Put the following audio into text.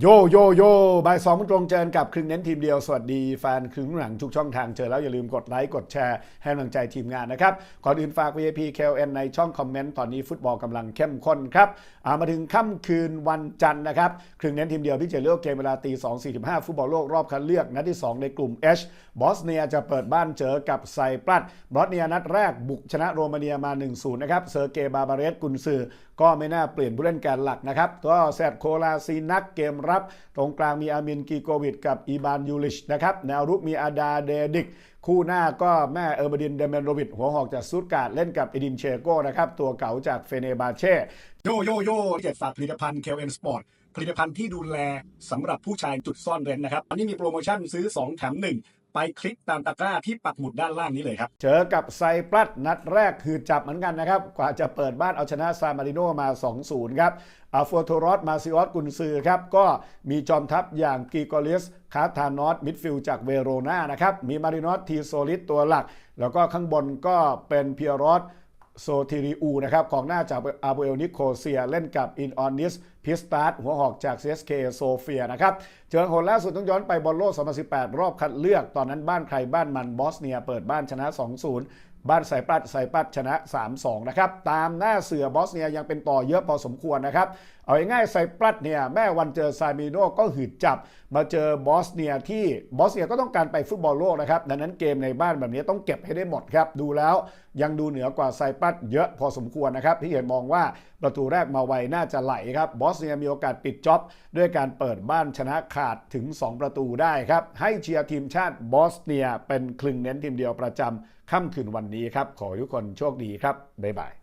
โยโยโยบ่ายสองตรงเจอกับครึ่งเน้นทีมเดียว สวัสดีแฟนครึ่งหลังทุกช่องทางเจอแล้วอย่าลืมกดไลค์ กดแชร์ ให้กำลังใจทีมงานนะครับ ก่อนอื่นฝาก VIP KLN ในช่องคอมเมนต์ตอนนี้ฟุตบอลกำลังเข้มข้นครับามาถึงค่ำคืนวันจันทร์นะครับ ครึ่งเน้นทีมเดียวพี่เจเลือกเกมเวลาตี2 45ฟุตบอลโลกรอบคัดเลือกนัดที่ 2 ในกลุ่ม H บอสเนียจะเปิดบ้านเจอกับไซปรัสบอสเนียนัดแรกบุกชนะโรมาเนียมา 1-0นะครับเซอร์เกย์บาบาเรสกุนซือก็ไม่น่าเปลี่ยนผู้เล่นแกนหลักนะครับก็แซดโคลาซีนักเกมรับ ตรงกลางมีอามินกีโกวิดกับอีบานยูลิชนะครับแนวรุกมีอาดาเดดิก คู่หน้าก็แม่เออร์บดินเดเมนโรวิดหัวหอกจากซูดการ์ดเล่นกับเอดินเชโกนะครับตัวเก่าจากเฟเนบาเช่โยโยโย่เจ็ดฝากผลิตภัณฑ์แคลนสปอร์ตผลิตภัณฑ์ที่ดูแลสำหรับผู้ชายจุดซ่อนเร้นนะครับอันนี้มีโปรโมชั่นซื้อ 2 แถม 1 ไปคลิกตามตะกร้าที่ปักหมุดด้านล่างนี้เลยครับ เจอกับไซปรัสนัดแรกคือจับเหมือนกันนะครับ กว่าจะเปิดบ้านเอาชนะซามาริโนมา 2-0 ครับอาฟัวโทรอสมาซิออสกุนซือครับ ก็มีจอมทัพอย่างกีโกลิสคาร์ทานอสมิดฟิลด์จากเวโรนานะครับ มีมารินอสทีโซลิสตัวหลัก แล้วก็ข้างบนก็เป็นเพียรอส โซทิริอูนะครับของหน้าจากอาโบเอลนิโคเซียเล่นกับอินออนิสพิสตาร์หัวหอกจาก CSK โซเฟียนะครับเจอคนล่าสุดต้องย้อนไปบอลโลก 2018 รอบคัดเลือก ตอนนั้นบ้านใครบ้านมันบอสเนียเปิดบ้านชนะ 2-0 บ้านไซปรัสไซปรัสชนะ 3-2 นะครับ ตามหน้าเสือบอสเนียยังเป็นต่อเยอะพอสมควรนะครับ เอาง่ายๆไซปรัสเนี่ยแม่วันเจอซามิโนก็หืดจับ มาเจอบอสเนียที่บอสเนียก็ต้องการไปฟุตบอลโลกนะครับ ดังนั้นเกมในบ้านแบบนี้ต้องเก็บให้ได้หมดครับ ดูแล้วยังดูเหนือกว่าไซปรัสเยอะพอสมควรนะครับที่เห็นมองว่าประตูแรกมาไวน่าจะไหลครับบอสเนียมีโอกาสปิดจ็อบด้วยการเปิดบ้านชนะขาดถึง 2 ประตูได้ครับให้เชียร์ทีมชาติบอสเนียเป็นคลึงเน้นทีมเดียวประจำค่ำคืนวันนี้ครับ ขอทุกคนโชคดีครับ บ๊ายบาย